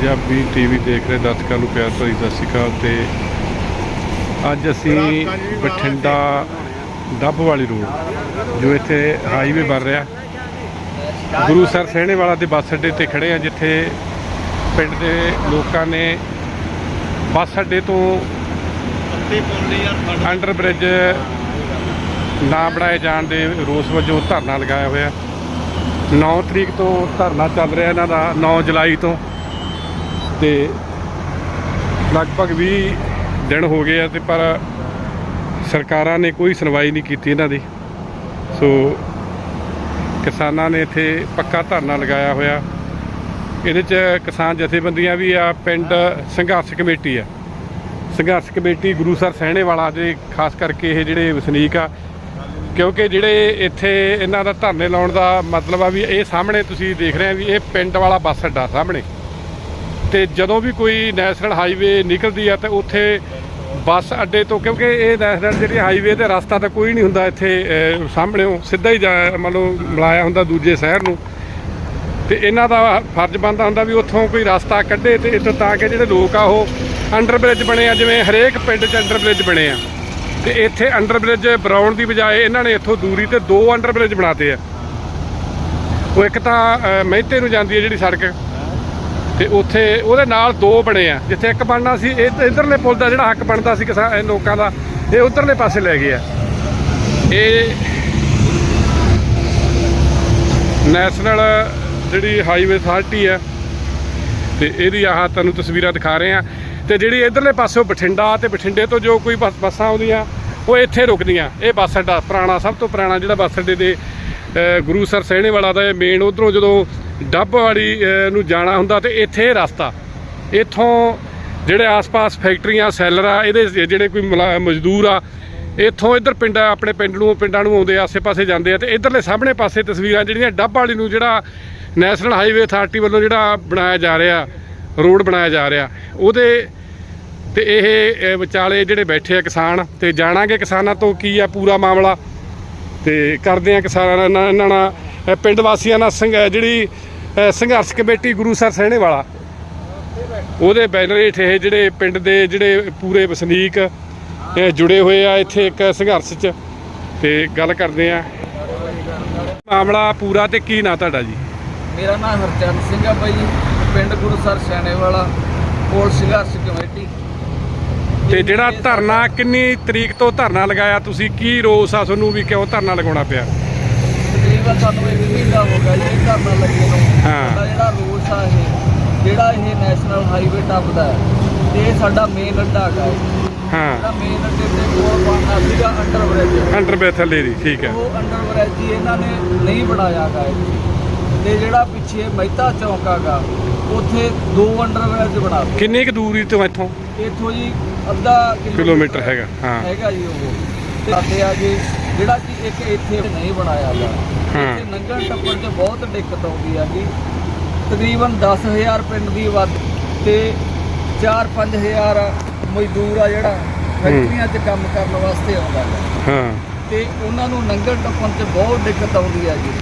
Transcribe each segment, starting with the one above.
Punjabi TV ਦੇਖ ਰਹੇ ਦਰਸ਼ਕਾਂ ਨੂੰ ਪਿਆਰ ਭਰੀ ਸਤਿ ਸ਼੍ਰੀ ਅਕਾਲ ਤੇ ਅੱਜ ਅਸੀਂ ਬਠਿੰਡਾ ਡੱਬ ਵਾਲੀ ਰੋਡ, ਜੋ ਇੱਥੇ ਹਾਈਵੇ ਬਣ ਰਿਹਾ। ਗੁਰੂ ਸਰ ਸਹਿਣੇ ਵਾਲਾ ਦੇ ਬੱਸ ਅੱਡੇ ਤੇ ਖੜੇ ਆ, ਜਿੱਥੇ ਪਿੰਡ ਦੇ ਲੋਕਾਂ ਨੇ ਬੱਸ ਅੱਡੇ ਤੋਂ ਅੰਡਰ ਬ੍ਰਿਜ ਨਾ ਬਣਾਏ ਜਾਣ ਦੇ ਰੋਸ ਵਜੋਂ ਧਰਨਾ ਲਗਾਇਆ ਹੋਇਆ। 9 ਤਰੀਕ ਤੋਂ ਧਰਨਾ ਚੱਲ ਰਿਹਾ ਇਹਨਾਂ ਦਾ 9 ਜੁਲਾਈ ਤੋਂ। ਤੇ ਲਗਭਗ 20 ਦਿਨ ਹੋ ਗਏ ਆ ਤੇ ਪਰ ਸਰਕਾਰਾਂ ਨੇ ਕੋਈ ਸੁਣਵਾਈ ਨਹੀਂ ਕੀਤੀ ਇਹਨਾਂ ਦੀ। ਸੋ ਕਿਸਾਨਾਂ ਨੇ ਇੱਥੇ ਪੱਕਾ ਧਰਨਾ ਲਗਾਇਆ ਹੋਇਆ। ਇਹਦੇ 'ਚ ਕਿਸਾਨ ਜਥੇਬੰਦੀਆਂ ਵੀ ਆ, ਪਿੰਡ ਸੰਘਰਸ਼ ਕਮੇਟੀ ਆ। ਸੰਘਰਸ਼ ਕਮੇਟੀ ਗੁਰੂਸਰ ਸਹਿਣੇ ਵਾਲਾ ਦੇ ਖਾਸ ਕਰਕੇ ਇਹ ਜਿਹੜੇ ਵਸਨੀਕ ਆ, ਕਿਉਂਕਿ ਜਿਹੜੇ ਇੱਥੇ ਇਹਨਾਂ ਦਾ ਧਰਨੇ ਲਾਉਣ ਦਾ ਮਤਲਬ ਆ ਵੀ ਇਹ ਸਾਹਮਣੇ ਤੁਸੀਂ ਦੇਖ ਰਹੇ ਆ ਵੀ ਇਹ ਪਿੰਡ ਵਾਲਾ ਬੱਸ ਅੱਡਾ ਸਾਹਮਣੇ। ਤੇ ਜਦੋਂ ਵੀ ਕੋਈ ਨੈਸ਼ਨਲ ਹਾਈਵੇ ਨਿਕਲਦੀ ਆ ਤਾਂ ਉੱਥੇ ਬੱਸ ਅੱਡੇ ਤੋਂ ਕਿਉਂਕਿ ਇਹ ਨੈਸ਼ਨਲ ਜਿਹੜੀ ਹਾਈਵੇ ਤੇ ਰਸਤਾ ਤਾਂ ਕੋਈ ਨਹੀਂ ਹੁੰਦਾ ਇੱਥੇ ਅਹ, ਸਾਹਮਣੇੋਂ ਸਿੱਧਾ ਹੀ ਜਾ ਮੰਨ ਲਓ ਮਿਲਾਇਆ ਹੁੰਦਾ ਦੂਜੇ ਸ਼ਹਿਰ ਨੂੰ। ਤੇ ਇਹਨਾਂ ਦਾ ਫਰਜ਼ ਬਣਦਾ ਹੁੰਦਾ ਵੀ ਉੱਥੋਂ ਕੋਈ ਰਸਤਾ ਕੱਢੇ ਤੇ ਇੱਥੋਂ ਤਾਂ ਕਿ ਜਿਹੜੇ ਲੋਕ ਆ ਉਹ ਅੰਡਰ ਬ੍ਰਿਜ ਬਣੇ ਆ ਜਿਵੇਂ ਹਰੇਕ ਪਿੰਡ 'ਚ ਅੰਡਰ ਬ੍ਰਿਜ ਬਣੇ ਆ। ਤੇ ਇੱਥੇ ਅੰਡਰ ਬ੍ਰਿਜ ਬਣਾਉਣ ਦੀ ਬਜਾਏ ਇਹਨਾਂ ਨੇ ਇੱਥੋਂ ਦੂਰੀ ਤੇ ਦੋ ਅੰਡਰ ਬ੍ਰਿਜ ਬਣਾਤੇ ਆ। ਉਹ ਇੱਕ ਤਾਂ ਮਹਿਤੇ ਨੂੰ ਜਾਂਦੀ ਹੈ ਜਿਹੜੀ ਸੜਕ। ਤੇ ਉੱਥੇ ਉਹਦੇ ਨਾਲ ਦੋ ਬਣੇ ਆ ਜਿੱਥੇ ਇੱਕ ਬਣਨਾ ਸੀ ਇਹ ਇਧਰਲੇ ਪੁਲ ਦਾ ਜਿਹੜਾ ਹੱਕ ਬਣਦਾ ਸੀ ਕਿਸਾਨ ਲੋਕਾਂ ਦਾ ਇਹ ਉਧਰਲੇ ਪਾਸੇ ਲੈ ਗਏ ਆ। ਇਹ ਨੈਸ਼ਨਲ ਜਿਹੜੀ ਹਾਈਵੇ ਅਥਾਰਟੀ ਆ ਤੇ ਇਹਦੀ ਆਹ ਤੁਹਾਨੂੰ ਤਸਵੀਰਾਂ ਦਿਖਾ ਰਹੇ ਆ। ਤੇ ਜਿਹੜੀ ਇਧਰਲੇ ਪਾਸੋਂ ਬਠਿੰਡਾ ਤੇ ਬਠਿੰਡੇ ਤੋਂ ਜੋ ਕੋਈ ਬੱਸ- ਬੱਸਾਂ ਆਉਂਦੀਆਂ ਉਹ ਇੱਥੇ ਰੁਕਦੀਆਂ। ਇਹ ਬੱਸ ਅੱਡਾ ਪੁਰਾਣਾ ਸਭ ਤੋਂ ਪੁਰਾਣਾ ਜਿਹੜਾ ਬੱਸ ਅੱਡੇ ਦੇ ਅਹ, ਗੁਰੂ ਸਰ ਸਹਿਣੇ ਵਾਲਾ ਦਾ ਮੇਨ ਉਧਰੋਂ ਜਦੋਂ ਡੱਬ ਵਾਲੀ ਨੂੰ ਜਾਣਾ ਹੁੰਦਾ ਤੇ ਇੱਥੇ ਰਸਤਾ। ਇੱਥੋਂ ਜਿਹੜੇ ਆਸ-ਪਾਸ ਫੈਕਟਰੀਆਂ, ਸੈਲਰ ਆ, ਇਹਦੇ ਜਿਹੜੇ ਕੋਈ ਮੁਲਾ- ਮਜ਼ਦੂਰ ਆ, ਇੱਥੋਂ ਇੱਧਰ ਪਿੰਡ, ਆਪਣੇ ਪਿੰਡ ਨੂੰ, ਪਿੰਡਾਂ ਨੂੰ ਆਉਂਦੇ ਆਸੇ-ਪਾਸੇ ਜਾਂਦੇ ਆ ਤੇ ਇੱਧਰਲੇ ਸਾਹਮਣੇ ਪਾਸੇ ਤਸਵੀਰਾਂ ਜਿਹੜੀਆਂ ਡੱਬ ਵਾਲੀ ਨੂੰ ਜਿਹੜਾ ਨੈਸ਼ਨਲ ਹਾਈਵੇ ਅਥਾਰਟੀ ਵੱਲੋਂ ਜਿਹੜਾ ਬਣਾਇਆ ਜਾ ਰਿਹਾ, ਰੋਡ ਬਣਾਇਆ ਜਾ ਰਿਹਾ, ਉਹਦੇ ਤੇ ਇਹ ਵਿਚਾਲੇ ਜਿਹੜੇ ਬੈਠੇ ਆ ਕਿਸਾਨ ਤੇ ਜਾਣਾਂਗੇ ਕਿਸਾਨਾਂ ਤੋਂ ਕੀ ਆ ਪੂਰਾ ਮਾਮਲਾ ਤੇ ਕਰਦੇ ਆ ਕਿਸਾਨਾਂ ਨਾਲ, ਇਹਨਾਂ ਨਾਲ ਪਿੰਡ ਵਾਸੀਆਂ ਨਾਲ ਸੰਘ ਜਿਹੜੀ ਸੰਘਰਸ਼ ਕਮੇਟੀ ਗੁਰੂ ਸਰ ਸਹਿਣੇ ਵਾਲਾ। ਉਹਦੇ ਬੈਨਰ ਹੇਠ ਇਹ ਜਿਹੜੇ ਪਿੰਡ ਦੇ ਜਿਹੜੇ ਪੂਰੇ ਵਸਨੀਕ ਜੁੜੇ ਹੋਏ ਆ ਇੱਥੇ ਇੱਕ ਸੰਘਰਸ਼ 'ਚ। ਤੇ ਗੱਲ ਕਰਦੇ ਆ। ਮਾਮਲਾ ਪੂਰਾ ਤੇ ਕੀ ਨਾਂ ਤੁਹਾਡਾ ਜੀ? ਮੇਰਾ ਨਾਮ ਹਰਚੰਦ ਸਿੰਘ ਆ ਬਾਈ ਪਿੰਡ ਗੁਰੂਸਰ ਸੈਣੇ ਵਾਲਾ ਕੋਲ ਸੰਘਰਸ਼ ਕਮੇਟੀ। ਤੇ ਜਿਹੜਾ ਧਰਨਾ ਕਿੰਨੀ ਤਰੀਕ ਤੋਂ ਧਰਨਾ ਲਗਾਇਆ ਤੁਸੀਂ? ਕੀ ਰੋਸ ਆ ਤੁਹਾਨੂੰ ਵੀ ਕਿਉਂ ਧਰਨਾ ਲਗਾਉਣਾ ਪਿਆ? ਤਕਰੀਬਨ ਸਾਨੂੰ ਇੱਕ ਮਹੀਨਾ ਹੋ ਗਿਆ ਜੀ। ਧਰਨਾ ਲੱਗੇ ਨੂੰ। ਹਾਂ। ਸਾਡਾ ਜਿਹੜਾ ਰੂਲਸ ਆ ਇਹ ਜਿਹੜਾ ਇਹ ਨੈਸ਼ਨਲ ਹਾਈਵੇ ਟੱਪਦਾ ਹੈ ਤੇ ਇਹ ਸਾਡਾ ਮੇਨ ਅੱਡਾ ਹੈਗਾ ਇਹ। ਹਾਂ। ਜਿਹੜਾ ਮੇਨ ਅੱਡੇ ਦੇ ਕੋਲ ਬਣਨਾ ਸੀਗਾ ਅੰਡਰ ਬ੍ਰਿਜ ਅੰਡਰ ਥੱਲੇ ਦੀ ਠੀਕ ਹੈ। ਉਹ ਅੰਡਰ ਬ੍ਰਿਜ ਹੀ ਇਹਨਾਂ ਨੇ ਨਹੀਂ ਬਣਾਇਆ ਹੈਗਾ ਇੱਥੇ ਤੇ ਜਿਹੜਾ ਪਿੱਛੇ ਮਹਿਤਾ ਚੌਂਕ ਹੈਗਾ ਉੱਥੇ ਦੋ ਅੰਡਰ ਬ੍ਰਿਜ ਬਣਾ ਦਿੱਤੇ। ਕਿੰਨੀ ਕੁ ਦੂਰੀ ਤੋਂ ਇੱਥੋਂ? ਇੱਥੋਂ ਜੀ ਅੱਧਾ ਕਿਲੋਮੀਟਰ ਹੈਗਾ ਹਾਂ। ਹੈਗਾ ਜੀ ਉਹ। ਤੇ ਸਾਡੇ ਆ ਜੀ ਜਿਹੜਾ ਕਿ ਇੱਕ ਇੱਥੇ ਨਹੀਂ ਬਣਾਇਆ ਗਿਆ। ਇੱਥੇ ਲੰਘਣ ਟੱਪਣ 'ਚ ਬਹੁਤ ਦਿੱਕਤ ਆਉਂਦੀ ਆ ਜੀ। ਤਕਰੀਬਨ 10000 ਪਿੰਡ ਦੀ ਵੱਧ ਤੇ 4-5000 ਮਜ਼ਦੂਰ ਆ ਜਿਹੜਾ ਫੈਕਟਰੀਆਂ 'ਚ ਕੰਮ ਕਰਨ ਵਾਸਤੇ ਆਉਂਦਾ ਹੈ। ਹਾਂ। ਤੇ ਉਹਨਾਂ ਨੂੰ ਲੰਘਣ ਟੱਪਣ 'ਚ ਬਹੁਤ ਦਿੱਕਤ ਆਉਂਦੀ ਆ ਜੀ।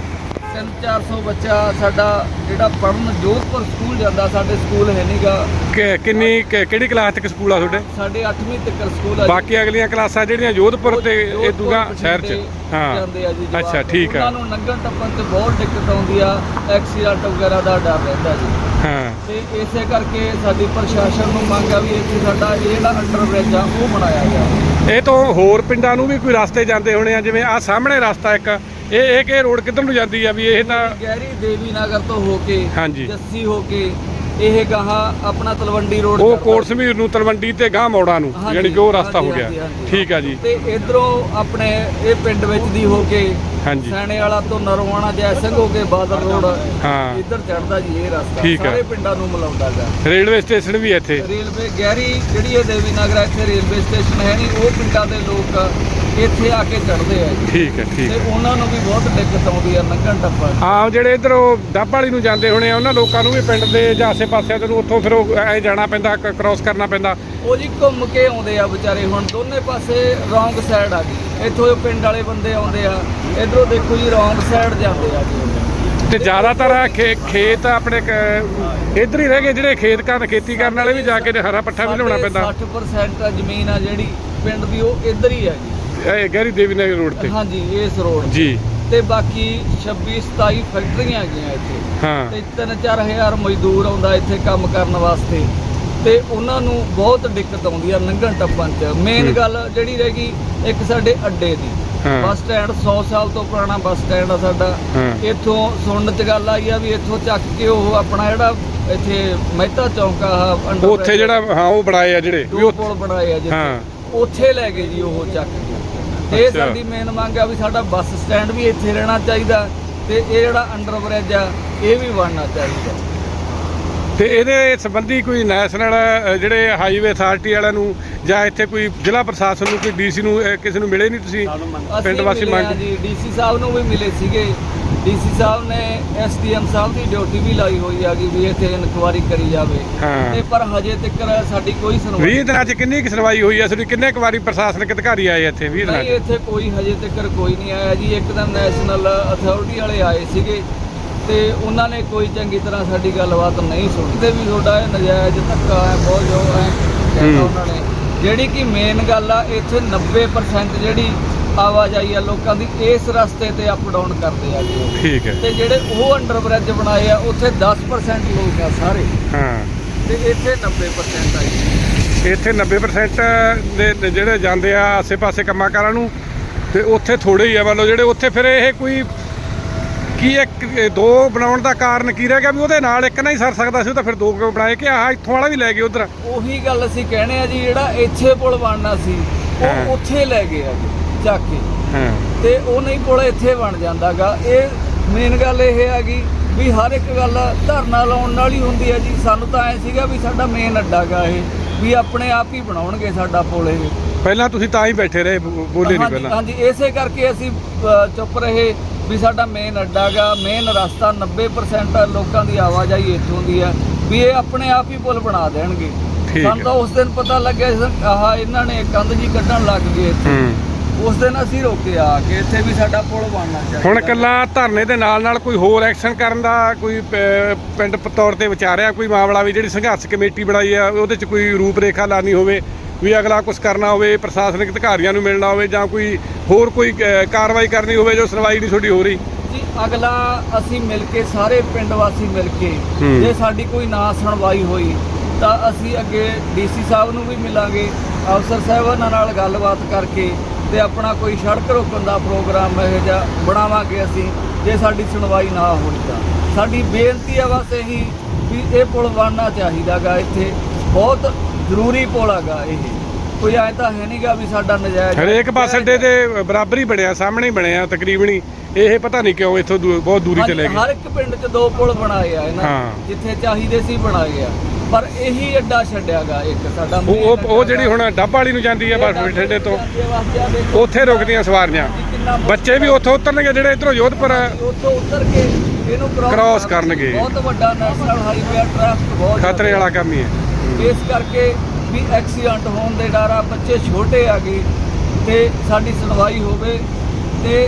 3-400 ਬੱਚਾ ਸਾਡਾ ਜਿਹੜਾ ਪੜਨ ਜੋਧਪੁਰ ਸਕੂਲ ਜਾਂਦਾ ਸਾਡੇ ਸਕੂਲ ਹੈ ਨਹੀਂਗਾ ਕਿ- ਕਿੰਨੀ ਕਿ- ਕਿਹੜੀ ਕਲਾਸ ਤੱਕ ਸਕੂਲ ਆ ਤੁਹਾਡੇ? ਸਾਡੇ 8ਵੀਂ ਤੱਕ ਸਕੂਲ ਆ ਜੀ। ਬਾਕੀ ਅਗਲੀਆਂ ਕਲਾਸਾਂ ਜਿਹੜੀਆਂ ਜੋਧਪੁਰ ਤੇ ਇਹ ਦੂਗਾ ਸ਼ਹਿਰ ਚ। ਹਾਂ। ਜਾਂਦੇ ਆ ਜੀ ਜਵਾਕ। ਅੱਛਾ ਠੀਕ ਆ। ਉਹਨਾਂ ਨੂੰ ਲੰਘਣ ਟੱਪਣ ਤੇ ਬਹੁਤ ਦਿੱਕਤ ਆਉਂਦੀ ਆ ਐਕਸੀਡੈਂਟ ਵਗੈਰਾ ਦਾ ਡਰ ਰਹਿੰਦਾ ਜੀ। ਹਾਂ। ਤੇ ਇਸੇ ਕਰਕੇ ਸਾਡੀ ਪ੍ਰਸ਼ਾਸਨ ਨੂੰ ਮੰਗ ਆ ਵੀ ਇੱਥੇ ਸਾਡਾ ਇਹ ਜਿਹੜਾ ਅੰਡਰ ਬ੍ਰਿਜ ਆ ਉਹ ਬਣਾਇਆ ਜਾਵੇ। ਇਹ ਤੋਂ ਹੋਰ ਪਿੰਡਾਂ ਨੂੰ ਵੀ ਕੋਈ ਰਸਤੇ ਜਾਂਦੇ ਹੋਣੇ ਆ ਜਿਵੇਂ ਆ ਸਾਹਮਣੇ ਰਸਤਾ ਇੱਕ ਇਹ ਇਹ ਕਿ ਰੋਡ ਕਿੱਧਰ ਨੂੰ ਜਾਂਦੀ ਆ ਵੀ ਇਹ ਤਾਂ ਗਹਿਰੀ ਦੇਵੀ ਨਗਰ ਤੋਂ ਹੋ ਕੇ ਹਾਂਜੀ। ਜੱਸੀ ਹੋ ਕੇ ਇਹ ਗਾਹਾਂ ਆਪਣਾ ਤਲਵੰਡੀ ਰੋਡ ਉਹ। ਕੋਟ ਸਮੀਰ ਨੂੰ ਤਲਵੰਡੀ ਤੇ ਗਾਂ ਮੋੜਾਂ ਨੂੰ ਹਾਂਜੀ, ਯਾਨੀ ਕਿ ਉਹ ਰਸਤਾ ਹੋ ਹਾਂਜੀ, ਗਿਆ ਹਾਂਜੀ, ਹਾਂਜੀ। ਠੀਕ ਆ ਜੀ ਤੇ ਇਧਰੋਂ ਆਪਣੇ ਇਹ ਪਿੰਡ ਵਿੱਚ ਦੀ ਹੋ ਕੇ ਹਾਂਜੀ ਸੈਣੇ ਵਾਲਾ ਤੋਂ ਨਰਵਾਣਾ ਜੈ ਸਿੰਘ ਹੋ ਕੇ ਬਾਦਲ ਰੋਡ ਹਾਂ ਇੱਧਰ ਚੜਦਾ ਜੀ ਇਹ ਰਸਤਾ ਠੀਕ ਆ। ਸਾਰੇ ਪਿੰਡਾਂ ਨੂੰ ਮਿਲਾਉਂਦਾ ਗਾ ਰੇਲਵੇ ਸਟੇਸ਼ਨ ਵੀ ਇੱਥੇ ਰੇਲਵੇ ਗਹਿਰੀ ਜਿਹੜੀ ਇਹ ਦੇਵੀ ਨਗਰ ਹੈ, ਇੱਥੇ ਰੇਲਵੇ ਸਟੇਸ਼ਨ ਹੈ ਨਹੀਂ ਉਹ ਪਿੰਡਾਂ ਦੇ ਲੋਕ ਇੱਥੇ ਆ ਕੇ ਚੜਦੇ ਆ ਠੀਕ ਹੈ ਠੀਕ ਤੇ ਉਹਨਾਂ ਨੂੰ ਵੀ ਬਹੁਤ ਦਿੱਕਤ ਆਉਂਦੀ ਆ ਲੰਘਣ ਟੱਪਣ। ਹਾਂ ਜਿਹੜੇ ਇਧਰ ਡੱਬ ਵਾਲੀ ਨੂੰ ਜਾਂਦੇ ਹੋਣੇ ਆ ਉਹਨਾਂ ਲੋਕਾਂ ਨੂੰ ਵੀ ਪਿੰਡ ਦੇ ਜਾਂ ਆਸੇ ਪਾਸੇ ਨੂੰ ਉੱਥੋਂ ਫਿਰ ਉਹ ਐ ਜਾਣਾ ਪੈਂਦਾ ਕ੍ਰਾਸ ਕਰਨਾ ਪੈਂਦਾ। ਉਹ ਜੀ ਘੁੰਮ ਕੇ ਆਉਂਦੇ ਆ ਵਿਚਾਰੇ ਹੁਣ ਦੋਨੇ ਪਾਸੇ ਰੌਂਗ ਸਾਈਡ ਆ ਗਈ ਇੱਥੋਂ ਪਿੰਡ ਵਾਲੇ ਬੰਦੇ ਆਉਂਦੇ ਆ ਇਧਰੋਂ ਦੇਖੋ ਜੀ ਰੌਂਗ ਸਾਈਡ ਜਾਂਦੇ ਆ ਤੇ ਜ਼ਿਆਦਾਤਰ ਆ ਖੇਤ ਆਪਣੇ ਇੱਧਰ ਹੀ ਰਹਿ ਗਏ ਜਿਹੜੇ ਖੇਤ ਕਰਨ ਖੇਤੀ ਕਰਨ ਵਾਲੇ ਵੀ ਜਾ ਕੇ ਤੇ ਹਰਾ ਪੱਠਾ ਵੀ ਲਿਆਉਣਾ ਪੈਂਦਾ। 60% ਜ਼ਮੀਨ ਆ ਜਿਹੜੀ ਪਿੰਡ ਦੀ ਉਹ ਇੱਧਰ ਹੀ ਹੈ ਜੀ। ਇਹ ਗਹਿਰੀ ਦੇਵੀ ਨਗਰ ਰੋਡ ਤੇ। ਹਾਂਜੀ ਇਸ ਰੋਡ ਜੀ। ਤੇ ਬਾਕੀ 26 27 ਫੈਕਟਰੀਆਂ ਹੈਗੀਆਂ ਇੱਥੇ। ਹਾਂ। ਤੇ 3-4000 ਮਜ਼ਦੂਰ ਆਉਂਦਾ ਇੱਥੇ ਕੰਮ ਕਰਨ ਵਾਸਤੇ। ਤੇ ਉਹਨਾਂ ਨੂੰ ਬਹੁਤ ਦਿੱਕਤ ਆਉਂਦੀ ਆ ਲੰਘਣ ਟੱਪਣ 'ਚ। ਮੇਨ ਹੂੰ। ਗੱਲ ਜਿਹੜੀ ਰਹਿ ਗਈ ਇੱਕ ਸਾਡੇ ਅੱਡੇ ਦੀ। ਹਾਂ। ਬੱਸ ਸਟੈਂਡ 100 ਸਾਲ ਤੋਂ ਪੁਰਾਣਾ ਬੱਸ ਸਟੈਂਡ ਆ ਸਾਡਾ। ਹਾਂ। ਇੱਥੋਂ ਸੁਣਨ 'ਚ ਗੱਲ ਆਈ ਆ ਵੀ ਇੱਥੋਂ ਚੱਕ ਕੇ ਉਹ ਆਪਣਾ ਜਿਹੜਾ ਇੱਥੇ ਮਹਿਤਾ ਚੌਂਕ ਆ ਅੰਡਰ ਉੱਥੇ ਜਿਹੜਾ ਹਾਂ ਉਹ ਬਣਾਏ ਆ ਜਿਹੜੇ। ਵੀ ਦੋ ਉੱਥੇ- ਪੁਲ ਬਣਾਏ ਆ ਜਿੱਥੇ। ਹਾਂ। ਉੱਥੇ ਲੈ ਗਏ ਜੀ ਉਹ ਚੱਕ। ਕੇ ਇਹ। ਸਾਡੀ ਮੇਨ ਮੰਗ ਆ ਵੀ ਸਾਡਾ ਬੱਸ ਸਟੈਂਡ ਵੀ ਇੱਥੇ ਰਹਿਣਾ ਚਾਹੀਦਾ ਤੇ ਇਹ ਜਿਹੜਾ ਅੰਡਰ ਬ੍ਰਿਜ ਆ ਇਹ ਵੀ ਬਣਨਾ ਚਾਹੀਦਾ ਤੇ ਇਹਦੇ ਸੰਬੰਧੀ ਕੋਈ ਨੈਸ਼ਨਲ ਜਿਹੜੇ ਹਾਈਵੇ ਅਥਾਰਟੀ ਵਾਲਿਆਂ ਨੂੰ ਜਾਂ ਇੱਥੇ ਕੋਈ ਜ਼ਿਲ੍ਹਾ ਪ੍ਰਸ਼ਾਸਨ ਨੂੰ ਕੋਈ ਡੀਸੀ ਨੂੰ ਕਿਸੇ ਨੂੰ ਮਿਲੇ ਨਹੀਂ ਤੁਸੀਂ? ਪਿੰਡ ਵਾਸੀ ਆ ਮੰਗ ਜੀ। ਡੀਸੀ ਸਾਹਿਬ ਨੂੰ ਵੀ ਮਿਲੇ ਸੀਗੇ। ਡੀਸੀ ਸਾਹਿਬ ਨੇ ਐਸਡੀਐਮ ਸਾਹਿਬ ਦੀ ਡਿਊਟੀ ਵੀ ਲਾਈ ਹੋਈ ਆ ਕਿ ਵੀ ਇੱਥੇ ਇਨਕੁਆਰੀ ਕਰੀ ਜਾਵੇ। ਤੇ ਪਰ ਹਜੇ ਤੱਕ ਸਾਡੀ ਕੋਈ ਸੁਣਵਾਈ 20 ਦਿਨਾਂ 'ਚ ਕਿੰਨੀ ਕੁ ਸੁਣਵਾਈ ਹੋਈ ਹੈ ਤੁਹਾਡੀ ਕਿੰਨੇ ਕੁ ਵਾਰੀ ਪ੍ਰਸ਼ਾਸਨਿਕ ਅਧਿਕਾਰੀ ਆਏ ਇੱਥੇ 20 ਦਿਨਾਂ ਨਹੀਂ 'ਚ? ਇੱਥੇ ਕੋਈ ਹਜੇ ਤੱਕ ਕੋਈ ਨਹੀਂ ਆਇਆ ਜੀ। ਇੱਕ ਦਿਨ ਨੈਸ਼ਨਲ ਅਥਾਰਟੀ ਵਾਲੇ ਆਏ ਸੀਗੇ। ਤੇ ਉਹਨਾਂ ਨੇ ਕੋਈ ਚੰਗੀ ਤਰ੍ਹਾਂ ਸਾਡੀ ਗੱਲਬਾਤ ਨਹੀਂ ਸੁਣੀ ਤੇ ਵੀ ਤੁਹਾਡਾ ਇਹ ਨਜਾਇਜ਼ ਧੱਕਾ ਹੈ ਬਹੁਤ ਜੋ ਹੈ ਕਹਿੰਦਾ। ਉਹਨਾਂ ਨੇ। ਜਿਹੜੀ ਕਿ ਮੇਨ ਗੱਲ ਆ ਇੱਥੇ 90% ਜਿਹੜੀ ਆਵਾਜਾਈ ਆ ਲੋਕਾਂ ਦੀ ਇਸ ਰਸਤੇ ਤੇ ਅਪ ਡਾਊਨ ਕਰਦੇ ਆ ਜੀ। ਠੀਕ ਹੈ। ਤੇ ਜਿਹੜੇ ਉਹ ਅੰਡਰ ਬ੍ਰਿਜ ਬਣਾਏ ਆ ਉੱਥੇ 10% ਲੋਕ ਆ ਸਾਰੇ। ਹਾਂ। ਤੇ ਇੱਥੇ 90% ਆ ਜੀ। ਇੱਥੇ 90% ਦੇ ਦੇ ਜਿਹੜੇ ਜਾਂਦੇ ਆ ਆਸੇ-ਪਾਸੇ ਕੰਮਾਂ ਕਾਰਾਂ ਨੂੰ ਤੇ ਉੱਥੇ ਥੋੜੇ ਹੀ ਆ ਮੰਨ ਲਓ ਜਿਹੜੇ ਉੱਥੇ ਫਿਰ ਇਹ ਕੋਈ ਕੀ ਇੱਕ ਦੋ ਬਣਾਉਣ ਦਾ ਕਾਰਨ ਕੀ ਰਹਿ ਗਿਆ? ਵੀ ਉਹਦੇ ਨਾਲ ਇੱਕ ਨਾ ਹੀ ਸਰ ਸਕਦਾ ਸੀ ਉਹ ਤਾਂ ਫਿਰ ਦੋ ਕਿਉਂ ਬਣਾਏ ਕਿ ਆਹ ਇੱਥੋਂ ਵਾਲਾ ਵੀ ਲੈ ਗਏ ਉਧਰ। ਉਹੀ ਗੱਲ ਅਸੀਂ ਕਹਿਣੇ ਆ ਜੀ ਜਿਹੜਾ ਇੱਥੇ ਪੁਲ ਬਣਨਾ ਸੀ। ਉਹ ਉੱਥੇ ਲੈ ਗਏ ਆ ਜੀ ਚੱਕ ਕੇ। ਹਾਂ। ਤੇ ਉਹ ਨਹੀਂ ਪੁਲ ਇੱਥੇ ਬਣ ਜਾਂਦਾਗਾ। ਇਹ ਮੇਨ ਗੱਲ ਇਹ ਹੈਗੀ ਵੀ ਹਰ ਇੱਕ ਗੱਲ ਧਰਨਾ ਲਾਉਣ ਨਾਲ ਹੀ ਹੁੰਦੀ ਹੈ ਜੀ। ਸਾਨੂੰ ਤਾਂ ਐ ਸੀਗਾ ਵੀ ਸਾਡਾ ਮੇਨ ਅੱਡਾਗਾ ਇਹ ਵੀ ਆਪਣੇ ਆਪ ਹੀ ਬਣਾਉਣਗੇ ਸਾਡਾ ਪੁਲ ਇਹ। ਪਹਿਲਾਂ ਤੁਸੀਂ ਤਾਂ ਹੀ ਬੈਠੇ ਰਹੇ ਬੋਲੇ ਨਹੀਂ ਪਹਿਲਾਂ। ਹਾਂਜੀ ਇਸੇ ਕਰਕੇ ਅਸੀਂ ਚੁੱਪ ਰਹੇ। ਵੀ ਸਾਡਾ ਮੇਨ ਅੱਡਾਗਾ ਮੇਨ ਰਸਤਾ 90% ਲੋਕਾਂ ਦੀ ਆਵਾਜਾਈ ਇੱਥੋਂ ਦੀ ਆ ਵੀ ਇਹ ਆਪਣੇ ਆਪ ਹੀ ਪੁਲ ਬਣਾ ਦੇਣਗੇ। ਸਾਨੂੰ। ਤਾਂ ਉਸ ਦਿਨ ਪਤਾ ਲੱਗਿਆ ਸੀ, ਆਹ ਇਹਨਾਂ ਨੇ ਕੰਧ ਜੀ ਕੱਢਣ ਲੱਗ ਗਏ ਇੱਥੇ। ਉਸ ਦਿਨ ਅਸੀਂ ਰੋਕੇ ਆ ਕੇ ਇੱਥੇ ਵੀ ਸਾਡਾ ਪੁਲ ਬਣਨਾ ਚਾਹੀਦਾ। ਹੁਣ ਕੱਲਾ ਧਰਨੇ ਦੇ ਨਾਲ ਨਾਲ ਕੋਈ ਹੋਰ ਐਕਸ਼ਨ ਕਰਨ ਦਾ ਕੋਈ ਪਿੰਡ ਪ- ਤੌਰ ਤੇ ਵਿਚਾਰਿਆ ਕੋਈ ਮਾਮਲਾ ਵੀ ਜਿਹੜੀ ਸੰਘਰਸ਼ ਕਮੇਟੀ ਬਣਾਈ ਆ ਉਹਦੇ ਚ ਕੋਈ ਰੂਪ ਰੇਖਾ ਲਾਣੀ ਹੋਵੇ ਵੀ ਅਗਲਾ ਕੁਝ ਕਰਨਾ ਹੋਵੇ ਪ੍ਰਸ਼ਾਸਨਿਕ ਅਧਿਕਾਰੀਆਂ ਨੂੰ ਮਿਲਣਾ ਹੋਵੇ ਜਾਂ ਕੋਈ ਹੋਰ ਕੋਈ ਕਾਰਵਾਈ ਕਰਨੀ ਹੋਵੇ ਜੋ ਸੁਣਵਾਈ ਨਹੀਂ ਤੁਹਾਡੀ ਹੋ ਰਹੀ। ਜੀ ਅਗਲਾ ਅਸੀਂ ਮਿਲ ਕੇ ਸਾਰੇ ਪਿੰਡ ਵਾਸੀ ਮਿਲ ਕੇ। ਜੇ ਸਾਡੀ ਕੋਈ ਨਾ ਸੁਣਵਾਈ ਹੋਈ ਤਾਂ ਅਸੀਂ ਅੱਗੇ ਡੀਸੀ ਸਾਹਿਬ ਨੂੰ ਵੀ ਮਿਲਾਂਗੇ ਅਫਸਰ ਸਾਹਿਬਾਨਾਂ ਨਾਲ ਗੱਲਬਾਤ ਕਰਕੇ ਤੇ ਆਪਣਾ ਕੋਈ ਸੜਕ ਰੋਕਣ ਦਾ ਪ੍ਰੋਗਰਾਮ ਇਹ ਜਿਹਾ ਬਣਾਵਾਂਗੇ ਅਸੀਂ ਜੇ ਸਾਡੀ ਸੁਣਵਾਈ ਨਾ ਹੋਈ ਤਾਂ। ਸਾਡੀ ਬੇਨਤੀ ਹੈ ਬਸ ਇਹੀ ਵੀ ਇਹ ਪੁਲ ਬਣਨਾ ਚਾਹੀਦਾਗਾ ਇੱਥੇ। ਬਹੁਤ ਜ਼ਰੂਰੀ ਪੁਲ ਹੈਗਾ ਇਹ ਕੋਈ ਐ ਤਾਂ ਹੈ ਨਹੀਂਗਾ ਵੀ ਸਾਡਾ ਨਜਾਇਜ਼ ਹਰੇਕ ਬੱਸ ਅੱਡੇ ਦੇ ਬਰਾਬਰ ਹੀ ਬਣਿਆ ਸਾਹਮਣੇ ਹੀ ਬਣਿਆ ਤਕਰੀਬਨ ਹੀ ਇਹ ਪਤਾ ਨਹੀਂ ਕਿਉਂ ਇੱਥੋਂ ਬਹੁਤ ਦੂਰੀ ਚਲੇ ਗਏ ਹਰ ਇੱਕ ਪਿੰਡ 'ਚ ਦੋ ਪੁਲ ਬਣਾਏ ਆ ਇਹਨਾਂ ਹਾਂ। ਜਿੱਥੇ ਚਾਹੀਦੇ ਸੀ ਬਣਾਏ ਆ ਪਰ ਇਹੀ ਅੱਡਾ ਛੱਡਿਆਗਾ ਇੱਕ ਸਾਡਾ ਉਹ ਉਹ- ਜਿਹੜੀ। ਹੁਣ ਡੱਬ ਵਾਲੀ ਨੂੰ ਜਾਂਦੀ ਇਹ ਬਸ ਬਠਿੰਡੇ ਤੋਂ। ਉੱਥੇ ਰੁਕਦੀਆਂ ਸਵਾਰੀਆਂ ਬੱਚੇ ਵੀ ਉੱਥੋਂ ਉਤਰਨਗੇ ਜਿਹੜੇ ਇਧਰੋਂ ਜੋਧਪੁਰ ਉੱਥੋਂ ਉਤਰ ਕੇ ਇਹਨੂੰ ਕ੍ਰਾਸ ਕਰਨਗੇ। ਬਹੁਤ ਵੱਡਾ ਨੈਸ਼ਨਲ ਹਾਈਵੇ ਟ੍ਰੈਫਿਕ ਬਹੁਤ ਖਤਰੇ। ਵਾਲਾ ਕੰਮ ਹੀ ਹੈ ਇਸ ਕਰਕੇ ਵੀ ਐਕਸੀਡੈਂਟ ਹੋਣ ਦੇ ਡਰ ਆ ਬੱਚੇ ਛੋਟੇ ਆ ਗਏ ਤੇ ਸਾਡੀ ਸੁਣਵਾਈ ਹੋਵੇ ਤੇ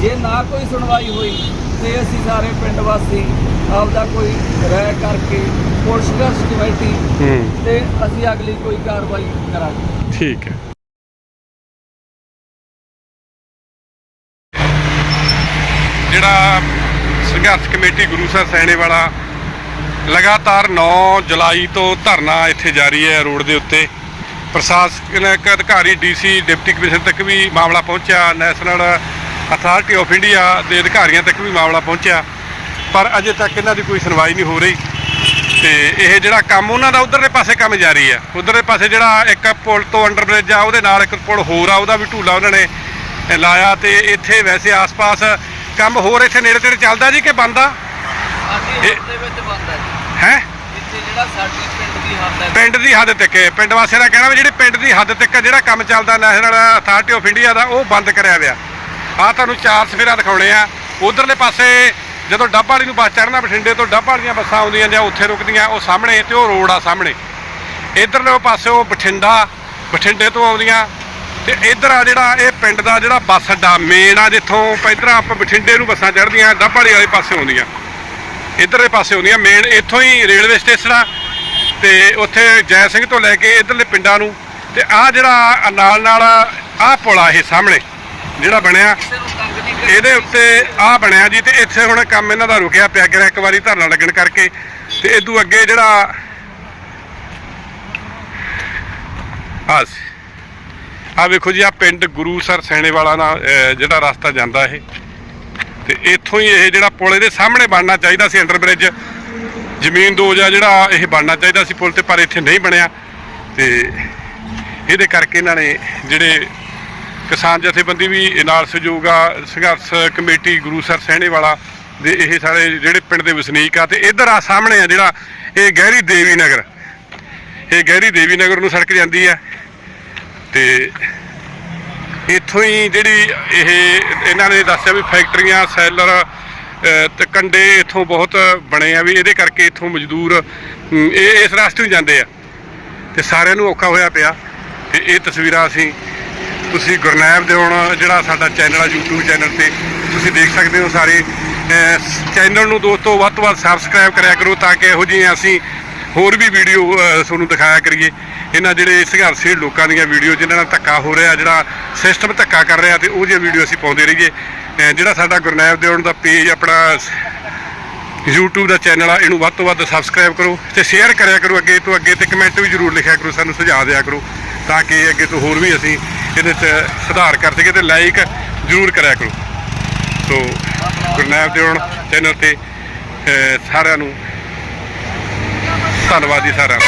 ਜੇ ਨਾ ਕੋਈ ਸੁਣਵਾਈ ਹੋਈ ਤੇ ਅਸੀਂ ਸਾਰੇ ਪਿੰਡ ਵਾਸੀ ਆਪਦਾ ਕੋਈ ਰਾਇ ਕਰਕੇ ਪੁਲਿਸ ਕਮੇਟੀ ਤੇ ਅਸੀਂ ਅਗਲੀ ਕੋਈ ਕਾਰਵਾਈ ਕਰਾਂਗੇ। ਠੀਕ ਹੈ। ਜਿਹੜਾ ਸੰਘਰਸ਼ ਕਮੇਟੀ ਗੁਰੂਸਰ ਸੈਣੇ ਵਾਲਾ ਲਗਾਤਾਰ 9 ਜੁਲਾਈ ਤੋਂ ਧਰਨਾ ਇੱਥੇ ਜਾਰੀ ਹੈ ਰੋਡ ਦੇ ਉੱਤੇ। ਪ੍ਰਸ਼ਾਸਨਿਕ ਅਧਿਕਾਰੀ ਡੀਸੀ ਡਿਪਟੀ ਕਮਿਸ਼ਨਰ ਤੱਕ ਵੀ ਮਾਮਲਾ ਪਹੁੰਚਿਆ। ਨੈਸ਼ਨਲ ਅਥਾਰਟੀ ਆਫ ਇੰਡੀਆ ਦੇ ਅਧਿਕਾਰੀਆਂ ਤੱਕ ਵੀ ਮਾਮਲਾ ਪਹੁੰਚਿਆ। ਪਰ ਅਜੇ ਤੱਕ ਇਹਨਾਂ ਦੀ ਕੋਈ ਸੁਣਵਾਈ ਨਹੀਂ ਹੋ ਰਹੀ। ਤੇ ਇਹ ਜਿਹੜਾ ਕੰਮ ਉਹਨਾਂ ਦਾ ਉਧਰਲੇ ਪਾਸੇ ਕੰਮ ਜਾਰੀ ਹੈ। ਉਧਰਲੇ ਪਾਸੇ ਜਿਹੜਾ ਇੱਕ ਪੁਲ ਤੋਂ ਅੰਡਰ ਬ੍ਰਿਜ ਆ ਉਹਦੇ ਨਾਲ ਇੱਕ ਪੁਲ ਹੋਰ ਆ ਉਹਦਾ ਵੀ ਢੂਲਾ ਉਹਨਾਂ ਨੇ ਲਾਇਆ। ਤੇ ਇੱਥੇ ਵੈਸੇ ਆਸ-ਪਾਸ ਕੰਮ ਹੋਰ ਇੱਥੇ ਨੇੜੇ ਤੇੜੇ ਚੱਲਦਾ ਜੀ ਕਿ ਬੰਦ ਆ? ਇਹ- ਹੱਦ ਦੇ ਵਿੱਚ ਬੰਦ ਹੈ? ਹੈ ਇੱਥੇ ਜਿਹੜਾ ਸਾਡੀ ਪਿੰਡ ਦੀ ਹੱਦ ਹੈ। ਪਿੰਡ ਦੀ ਹੱਦ ਤੱਕ ਹੈ। ਪਿੰਡ ਵਾਸੀਆਂ ਦਾ ਕਹਿਣਾ ਵੀ ਜਿਹੜੀ ਪਿੰਡ ਦੀ ਹੱਦ ਤੱਕ ਜਿਹੜਾ ਕੰਮ ਚੱਲਦਾ ਨੈਸ਼ਨਲ ਅਥਾਰਟੀ ਆਫ ਇੰਡੀਆ ਦਾ ਉਹ ਬੰਦ ਕਰਿਆ ਹੋਇਆ। ਆ ਤੁਹਾਨੂੰ ਚਾਰ ਸਫੇਰਾ ਦਿਖਾਉਣੇ ਆ। ਉਧਰਲੇ ਪਾਸੇ ਜਦੋਂ ਡੱਬ ਵਾਲੀ ਨੂੰ ਬੱਸ ਚੜ੍ਹਨਾ ਬਠਿੰਡੇ ਤੋਂ ਡੱਬ ਵਾਲੀਆਂ ਬੱਸਾਂ ਆਉਂਦੀਆਂ ਜਾਂ ਉੱਥੇ ਰੁਕਦੀਆਂ ਉਹ ਸਾਹਮਣੇ ਤੇ ਉਹ ਰੋਡ ਆ ਸਾਹਮਣੇ। ਇਧਰਲੇ ਪਾਸੇ ਉਹ ਬਠਿੰਡਾ ਬਠਿੰਡੇ ਤੋਂ ਆਉਂਦੀਆਂ। ਤੇ ਇਧਰ ਆ ਜਿਹੜਾ ਇਹ ਪਿੰਡ ਦਾ ਜਿਹੜਾ ਬੱਸ ਅੱਡਾ ਮੇਨ ਆ ਜਿੱਥੋਂ ਪਹਿਲਾਂ ਆਪਾਂ ਬਠਿੰਡੇ ਨੂੰ ਬੱਸਾਂ ਚੜ੍ਹਦੀਆਂ ਡੱਬ ਵਾਲੀ ਵਾਲੇ ਪਾਸੇ ਆਉਂਦੀਆਂ। ਇਧਰਲੇ ਪਾਸੇ ਹੁੰਦੀਆਂ ਮੇਨ ਇੱਥੋਂ ਹੀ ਰੇਲਵੇ ਸਟੇਸ਼ਨ ਆ ਤੇ ਉੱਥੇ ਜੈ ਸਿੰਘ ਤੋਂ ਲੈ ਕੇ ਇਧਰਲੇ ਪਿੰਡਾਂ ਨੂੰ ਤੇ ਆ ਜਿਹੜਾ ਨਾਲ ਨਾਲ ਆ ਪੁਲ ਆ ਇਹ ਸਾਹਮਣੇ, ਜਿਹੜਾ ਬਣਿਆ, ਇਹਦੇ ਉੱਤੇ ਆ ਬਣਿਆ ਜੀ ਤੇ ਇੱਥੇ ਹੁਣ ਕੰਮ ਇਹਨਾਂ ਦਾ ਰੁਕਿਆ ਪਿਆ ਗਿਆ, ਇੱਕ ਵਾਰੀ ਧਰਨਾ ਲੱਗਣ ਕਰਕੇ ਤੇ ਇਦੋਂ ਅੱਗੇ ਜਿਹੜਾ ਆ ਆ ਵੇਖੋ ਜੀ ਆ ਪਿੰਡ ਗੁਰੂ ਸਰ ਸੈਣੇ ਵਾਲਾ ਨਾਲ ਜਿਹੜਾ ਰਸਤਾ ਜਾਂਦਾ ਇਹ। ਤੇ ਇੱਥੋਂ ਹੀ ਇਹ ਜਿਹੜਾ ਪੁਲ ਇਹਦੇ ਸਾਹਮਣੇ ਬਣਨਾ ਚਾਹੀਦਾ ਸੀ ਅੰਡਰ ਬ੍ਰਿਜ। ਜ਼ਮੀਨ ਦੋਜ਼ ਆ ਜਿਹੜਾ ਇਹ ਬਣਨਾ ਚਾਹੀਦਾ ਸੀ ਪੁਲ ਤੇ, ਪਰ ਇੱਥੇ ਨਹੀਂ ਬਣਿਆ। ਤੇ ਇਹਦੇ ਕਰਕੇ ਇਹਨਾਂ ਨੇ ਜਿਹੜੇ ਕਿਸਾਨ ਜਥੇਬੰਦੀ ਵੀ ਇਹ ਨਾਲ ਸਹਿਯੋਗ ਆ, ਸੰਘਰਸ਼ ਕਮੇਟੀ ਗੁਰੂਸਰ ਸਹਿਣੇ ਵਾਲਾ ਦੇ ਇਹ ਸਾਰੇ ਜਿਹੜੇ ਪਿੰਡ ਦੇ ਵਸਨੀਕ ਆ, ਤੇ ਇਧਰ ਆ ਸਾਹਮਣੇ ਆ ਜਿਹੜਾ ਇਹ ਗਹਿਰੀ ਦੇਵੀ ਨਗਰ। ਇਹ ਗਹਿਰੀ ਦੇਵੀ ਨਗਰ ਨੂੰ ਸੜਕ ਜਾਂਦੀ ਆ। ਤੇ ਇੱਥੋਂ ਹੀ ਜਿਹੜੀ ਇਹ ਇਹਨਾਂ ਨੇ ਦੱਸਿਆ ਵੀ ਫੈਕਟਰੀਆਂ ਸੈਲਰ ਅਹ, ਤੇ ਕੰਡੇ ਇੱਥੋਂ ਬਹੁਤ ਬਣੇ ਆ ਵੀ ਇਹਦੇ ਕਰਕੇ ਇੱਥੋਂ ਮਜ਼ਦੂਰ ਇਹ ਇਸ ਰਸਤੇ ਨੂੰ ਜਾਂਦੇ ਆ। ਤੇ ਸਾਰਿਆਂ ਨੂੰ ਔਖਾ ਹੋਇਆ ਪਿਆ ਤੇ ਇਹ ਤਸਵੀਰਾਂ ਅਸੀਂ ਤੁਸੀਂ ਗੁਰਨੈਬ ਦੇ ਹੁਣ ਜਿਹੜਾ ਸਾਡਾ ਚੈਨਲ ਆ YouTube ਚੈਨਲ ਤੇ ਤੁਸੀਂ ਦੇਖ ਸਕਦੇ ਹੋ ਸਾਰੇ। ਚੈਨਲ ਨੂੰ ਦੋਸਤੋ ਵੱਧ ਤੋਂ ਵੱਧ ਸਬਸਕ੍ਰਾਈਬ ਕਰਿਆ ਕਰੋ ਤਾਂ ਕਿ ਇਹੋ ਜਿਹੀਆਂ ਅਸੀਂ ਹੋਰ ਵੀ ਵੀਡੀਓ ਤੁਹਾਨੂੰ ਦਿਖਾਇਆ ਕਰੀਏ। ਇਹਨਾਂ ਜਿਹੜੇ ਸੰਘਰਸ਼ੀਲ ਲੋਕਾਂ ਦੀਆਂ ਵੀਡੀਓ, ਜਿਨ੍ਹਾਂ ਨਾਲ ਧੱਕਾ ਹੋ ਰਿਹਾ, ਜਿਹੜਾ ਸਿਸਟਮ ਧੱਕਾ ਕਰ ਰਿਹਾ, ਤੇ ਉਹ ਜਿਹੀਆਂ ਵੀਡੀਓ ਅਸੀਂ ਪਾਉਂਦੇ ਰਹੀਏ। ਜਿਹੜਾ ਸਾਡਾ ਗੁਰਨੈਬ ਦੇਵਨ ਦਾ ਪੇਜ, ਆਪਣਾ YouTube ਦਾ ਚੈਨਲ ਆ, ਇਹਨੂੰ ਵੱਧ ਤੋਂ ਵੱਧ ਸਬਸਕ੍ਰਾਈਬ ਕਰੋ ਤੇ ਸ਼ੇਅਰ ਕਰਿਆ ਕਰੋ ਅੱਗੇ ਤੋਂ ਅੱਗੇ ਤੇ ਕਮੈਂਟ ਵੀ ਜ਼ਰੂਰ ਲਿਖਿਆ ਕਰੋ, ਸਾਨੂੰ ਸੁਝਾਅ ਦਿਆ ਕਰੋ, ਤਾਂ ਕਿ ਅੱਗੇ ਤੋਂ ਹੋਰ ਵੀ ਅਸੀਂ ਇਹਦੇ 'ਚ ਸੁਧਾਰ ਕਰ ਸਕੀਏ ਤੇ ਲਾਈਕ ਜ਼ਰੂਰ ਕਰਿਆ ਕਰੋ। ਸੋ ਗੁਰਨਾਮ ਦੇਵਨ ਚੈਨਲ ਤੇ ਸਾਰਿਆਂ ਨੂੰ ਧੰਨਵਾਦ ਜੀ ਸਾਰਿਆਂ ਦਾ।